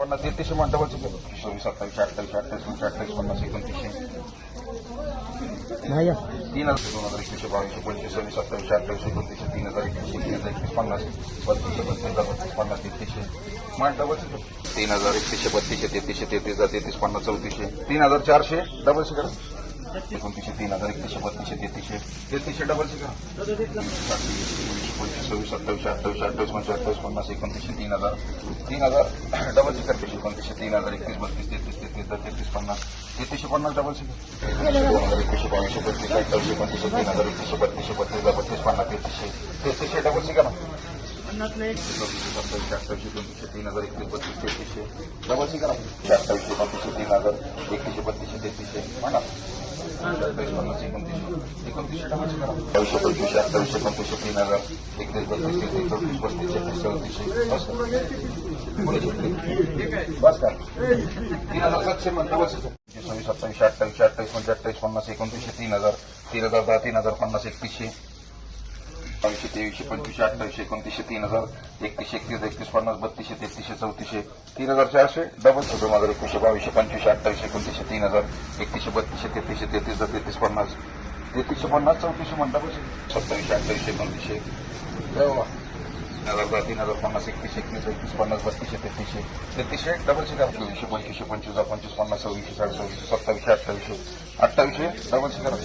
पन्नास तेहतीसशे मंडपाचे केलं सव्वीस सत्तावीस अठ्ठावीस अठ्ठावीस पंचवीस अठ्ठावीस पन्नास एकोणतीसशे. तीन हजार दोन हजार एकवीसशे बावीसशे पंचवीस सव्वीस सत्तावीसशे अठ्ठावीस एकोणतीसशे तीन हजार एकवीसशे तीन हजार एकवीस पन्नास बत्तीसशे बत्तीस बत्तीस पन्नास तेहतीसशे. मंडपाचे तीन हजार एकतीसशे बत्तीसशे तेहतीसशे तेहतीस हजार तेहतीस पन्नास चौतीसशे. तीन हजार चारशे. डबलशे करा. एकोणतीसशे तीन हजार एकतीसशे बत्तीसशे तेहतीसशे. तेहतीसशे डबलशे करा पंचवीस सव्वीस सत्तावीसशे अठ्ठावीस अठ्ठावीस पंचवीस अठ्ठावीस पन्नास एकोणतीसशे तीन हजार. तीन हजार डबलशे करते एकोणतीसशे तीन हजार एकतीस बत्तीस तेहतीस तेहतीस दर तेहतीस पन्नास. तेहतीसशे पन्नास डबलशे दोन हजार एकवीसशे बावीसशे पंचवीस अठ्ठावीसशे एकोणतीसशे तीन हजार एकतीसशे बत्तीसशे बत्तीस दर बत्तीस पन्नास तेहतीसशे. तेहतीसशे डबलशे करा चौतीसशे सत्तावीसशे अठ्ठावीसशे एकोणतीसशे तीन हजार एकतीस बत्तीस तेहतीसशे. डबलशे करा अठ्ठावीसशे एकोणतीसशे तीन हजार एकतीसशे बत्तीसशे तेहतीसशे. म्हणा अठ्ठावीस पन्नास एकोणतीसशे एकोणतीसशे डबलशे करा अठ्ठावीसशे पंचवीसशे अठ्ठावीसशे एकोणतीसशे तीन हजार एकतीस बत्तीस तेहतीस चौतीस पस्तीस छत्तीस चौतीसशे बस बस का तीन हजार सातशे म्हणतो बस सव्वीस सत्तावीसशे अठ्ठावीसशे अठ्ठावीस पंचे अठ्ठावीस पन्नास एकोणतीसशे तीन हजार तीन हजार दहा तीन हजार पन्नास एकतीसशे बावीसशे तेवीसशे पंचवीसशे अठ्ठावीसशे एकोणतीसशे तीन हजार एकतीसशे एकतीस एकतीस पन्नास बत्तीसशे तेहतीसशे चौतीसशे तीन हजार चारशे डबल दोन हजार एकवीसशे बावीसशे पंचवीसशे अठ्ठावीसशे एकोणतीसशे तीन हजार एकतीसशे बत्तीसशे तेहतीसशे तेहतीस तेहतीस पन्नास तेहतीसशे पन्नास चौतीसशे म्हणता सत्तावीसशे अठ्ठावीसशे एकोणतीसशे. तीन हजार तीन हजार पन्नास एकतीस एकतीस एकतीस पन्नास बत्तीसशे तेहतीसशे तेहतीसशे डबलशे करा चोवीसशे पंचवीसशे पंचवीस पंचवीस पन्नास सव्वीसशे साडे सव्वीसशे सत्तावीसशे अठ्ठावीसशे अठ्ठावीसशे डबल करा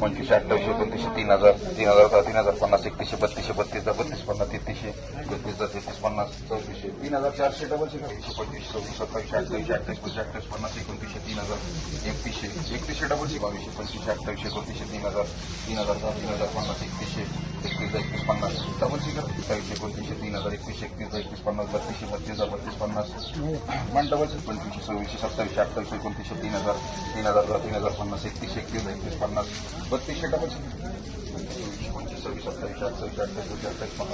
पंचवीसशे अठ्ठावीसशे एकोणतीसशे तीन हजार तीन हजार दहा तीन हजार पन्नास एकतीसशे बत्तीसशे बत्तीस दहा बत्तीस पन्नास तेहतीसशे बत्तीस दहा तेहतीस पन्नास चौतीसशे तीन हजार चारशे डबलशे करा एकशे पंचवीस सव्वीस सत्तावीसशे अठ्ठावीसशे अठ्ठावीस अठ्ठावीस पन्नास एकोणतीसशे तीन हजार एकतीसशे एकतीसशे डबलशे बावीसशे पंचवीसशे अठ्ठावीसशे एकोणतीसशे तीन हजार तीन हजार दहा तीन हजार पन्नास एकतीसशे एकतीस एकतीस पन्नास डबलची करा सत्तावीसशे एकोणतीसशे तीन हजार एकतीसशे एकतीस एकतीस पन्नास बत्तीसशे बत्तीस हजार बत्तीस पन्नास पण डबलशे पंचवीसशे सव्वीसशे सत्तावीसशे अठ्ठावीसशे एकोणतीसशे तीन हजार तीन हजार तीन हजार पन्नास एकतीसशे एकतीस एकतीस पन्नास बत्तीसशे डबलशे चोवीसशे पंचवीस सव्वीस सत्तावीसशे अठ्ठावीसशे अठ्ठावीसशे अठ्ठावीस पन्नास